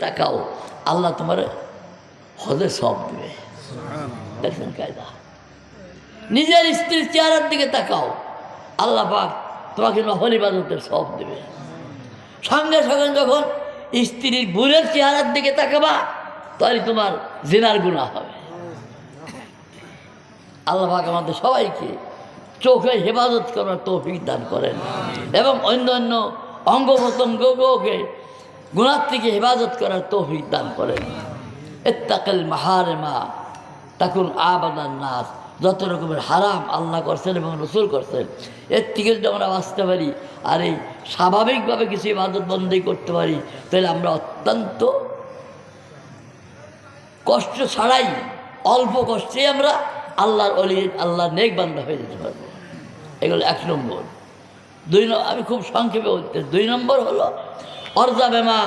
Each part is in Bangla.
তাকাও আল্লাহ তোমার হজে সব দেবে। দেখছেন কায়দা। নিজের স্ত্রীর চেহারার দিকে তাকাও আল্লাহ পাক তোমাকে নহল ইবাদতের সব দেবে। সঙ্গে সঙ্গে যখন স্ত্রীর বুড়ের চেহারার দিকে তাকাবা তাহলে তোমার জেনার গুণা হবে। আল্লাহ পাক আমাদের সবাইকে চোখে হেফাজত করার তৌফিক দান করেন এবং অন্য অন্য অঙ্গ প্রত্যঙ্গকে গুণার থেকে হেফাজত করার তৌফিক দান করেন। এত্তাকাল মাহারে মা তাকুন আবাদান নাস। যত রকমের হারাম আল্লাহ করছেন এবং রসুল করছেন, এর থেকে যদি আমরা বাঁচতে পারি আর এই স্বাভাবিকভাবে কিছু ইবাদত বন্দি করতে পারি, তাহলে আমরা অত্যন্ত কষ্ট ছাড়াই, অল্প কষ্টে আমরা আল্লাহর অলি, আল্লাহর নেক বান্ধা হয়ে যেতে পারব। এগুলো এক নম্বর। দুই আমি খুব সংক্ষেপে বলতে দুই নম্বর হলো বেমা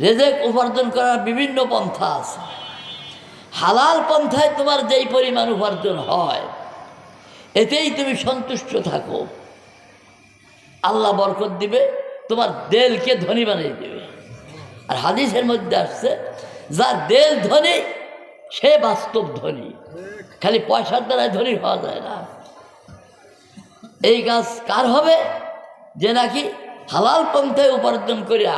রেজেক উপার্জন করার বিভিন্ন পন্থা আছে। হালাল পন্থায় তোমার যেই পরিমাণ উপার্জন হয়, এতেই তুমি সন্তুষ্ট থাকো। আল্লাহ বরকত দিবে, তোমার দেলকে ধনী বানিয়ে দেবে। আর হাদিসের মধ্যে আসছে, যার দেল ধনী, সে বাস্তব ধনী। খালি পয়সার দ্বারাই ধনী হওয়া যায় না। এই কাজ কার হবে? যে নাকি হালাল পন্থায় উপার্জন করিয়া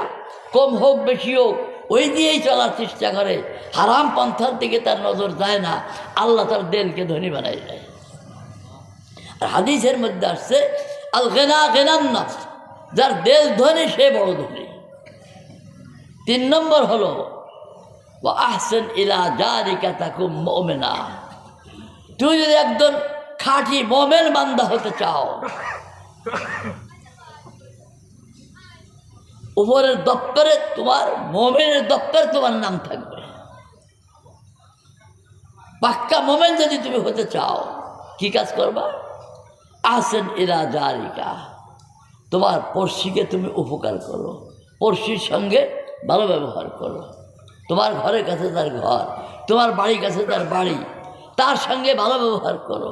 কম হোক, বেশি হোক, ওই দিয়েই চলার চেষ্টা করে। হারাম পন্থার দিকে তার নজর যায় না। আল্লাহ তার দেলকে ধনী বানাই দেয়। আর হাদিসের মধ্যে আসছে আল গেনা গেনান্না যার দেল ধনী, সে বড় ধনী। তিন নম্বর হলো আহসেন ইলা জারিকা তাকুম মোমেনা। তুই যদি একজন খাঁটি মোমেন বান্দা হতে চাও। উপরের দপ্তরে তোমার, মোমেনের দপ্তরে তোমার নাম থাকবে। পাক্কা মোমেন যদি তুমি হতে চাও, কি কাজ করবা? আসেন এরা জারিকা। তোমার পড়শিকে তুমি উপকার করো, পড়শির সঙ্গে ভালো ব্যবহার করো। তোমার ঘরের কাছে তার ঘর, তোমার বাড়ির কাছে তার বাড়ি, তার সঙ্গে ভালো ব্যবহার করো।